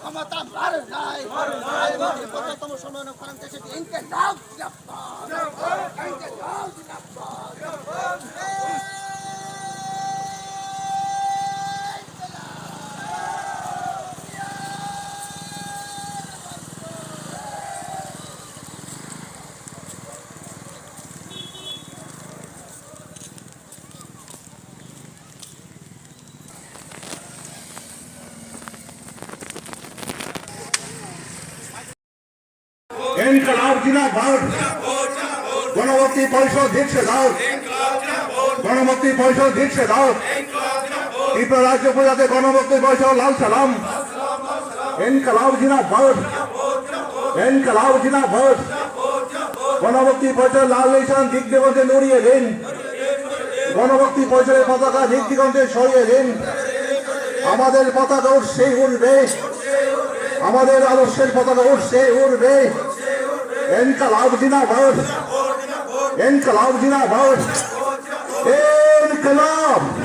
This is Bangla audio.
ক্ষমতা মার নাই কততম সময় করেন দেশে ইনকে দাও ইনকলাব জিন্দাবাদ গণমুক্তি পরিষদ দিচ্ছে দাও গণমুক্তি পরিষদ দিচ্ছে দাও ত্রিপুরা রাজ্য প্রজাতে গণমুক্তি পরিষদ লাল সালাম। ইনকলাব জিন্দাবাদ ইনকলাব জিন্দাবাদ গণমুক্তি পরিষদ লাল নিশান দিক দিগন্তে নড়িয়ে দিন। গণমুক্তি পরিষদের পতাকা দিক দিগন্তে সরিয়ে দিন। আমাদের পতাকা উঠছে উঠবে আমাদের আদর্শের পতাকা উঠছে উঠবে انقلاب جنا بہت انقلاب جنا بہت انقلاب